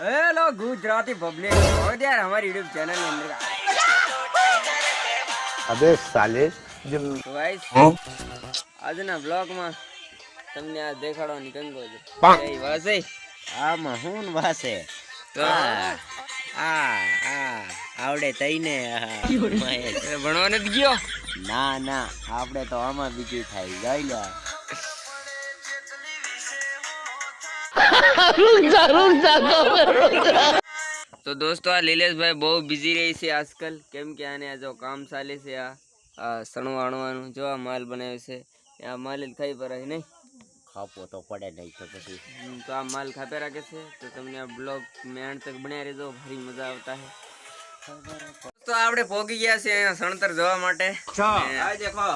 Hello Gujarati public હવે યાર અમારી યુટ્યુબ ચેનલની અંદર અબે સાલે આજના બ્લોગમાં તમને આ દેખાડવાની કંગો છે. વાસે. આ મહુન વાસે? આ આ આવડે તઈને ભણવા નથી ગયો? ના ના આપણે તો આમાં બીજું થાય. જાય લે. તો દોસ્તો આ લીલેશભાઈ બહુ બિઝી રહી છે આજકાલ કેમ કે આને આ જો કામ ચાલે છે આ આ સણવા અણવાનું જો આ માલ બનાવે છે આ માલ જ ખાઈ પરાય નહીં ખાપો તો પડે નહીં તો પછી હમ, તો આ માલ ખાપે રાખે છે તો તમને આ બ્લોગ મેં તક બન્યા રહેજો ભારી મજા આવતા હે તો આપણે પોગી ગયા છે અહીંયા સણતર જોવા માટે આ દેખો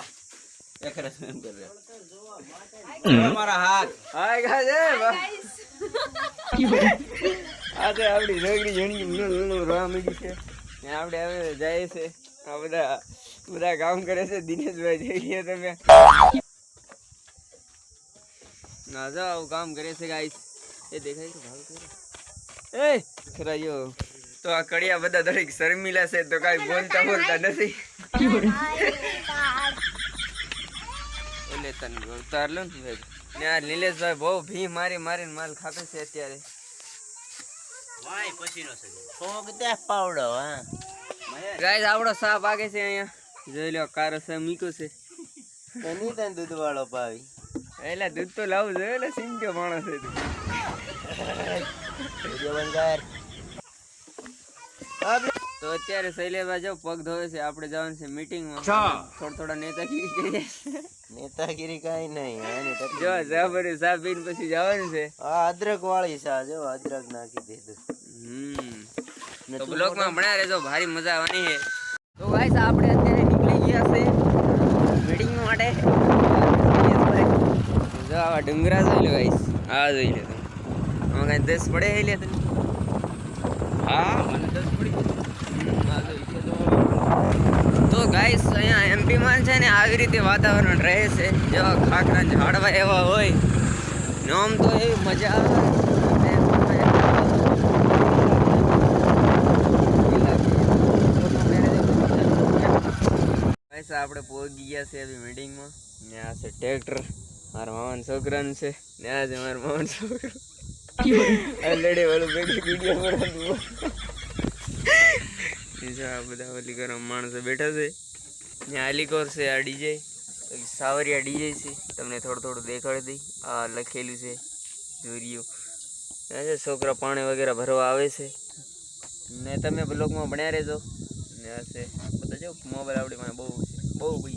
મારા હાથ હાય કામ કરે છે દિનેશભાઈ એ દેખાય છે ભાવ કરે તો આ કડિયા બધા દરેક શર્મિલા છે તો કાઈ બોલતા બોલતા નથી. એટલે તને ઉતાર લો ને ભાઈ. ને આ નિલેશભાઈ બહુ ભી મારી મારીને માલ ખાપે છે અત્યારે. વાય પછી નો ફોગ દે પાવડો હા. ગાઈસ આપણો સાપ આગે છે અહીંયા. જોઈ લો કારો છે મીકો છે. તની તને દૂધ વાળો પાવી એટલે દૂધ તો લાવું જોઈએ એટલે સિંગ્યો માણસ છે તું. તો અત્યારે શૈલેષભાઈ જો પગ ધોવે છે આપણે જવાનું છે મીટિંગમાં થોડા થોડા નેતાગીરી કરીએ નેતાગીરી કાઈ નહીં તો જો સાબર સા પીન પછી જવાનું છે. આ અદરક વાળી સા જો અદરક નાખી દીધું. હમ. તો બ્લોગમાં ભણ્યા રહેજો ભારી મજા આવવાની છે. તો ગાઈસ આપણે અત્યારે નીકળી ગયા છે મીટિંગ માટે. જો આવા ડુંગરા જોઈ લો ગાઈસ આ જોઈ લે તમે. આમાં કાંઈ દસ પડે હે લે તને? હા મને દસ પડી હમ, આ જોઈ લો તો. તો ગાઈસ અહીંયા એમપીમાં છે ને આવી રીતે વાતાવરણ રહે છે. જેવા ખાખરા ઝાડવા એવા હોય. ને તો એવી મજા આવે. આપણે પહોંચી ગયા છે એવી મિટિંગમાં ને આ છે ટ્રેક્ટર મારા મામાન છોકરાનું છે. ને આ છે મારા મામાન છોકરો. ઓલરેડી ઓલું બેઠી વીડિયો બનાવતું આ બધા ઓલી ગરમ માણસો બેઠા છે. ત્યાં આલીકોર છે, આ ડીજે. સાવરિયા ડીજે છે, તમને થોડું થોડું દેખાડી દઈ. આ લખેલું છે જોરિયું છે છોકરા પાણી વગેરે ભરવા આવે છે. ને તમે બ્લોગમાં ભણ્યા રહેજો. ને છે, બધા જો મોબાઈલ આપણી પાસે બહુ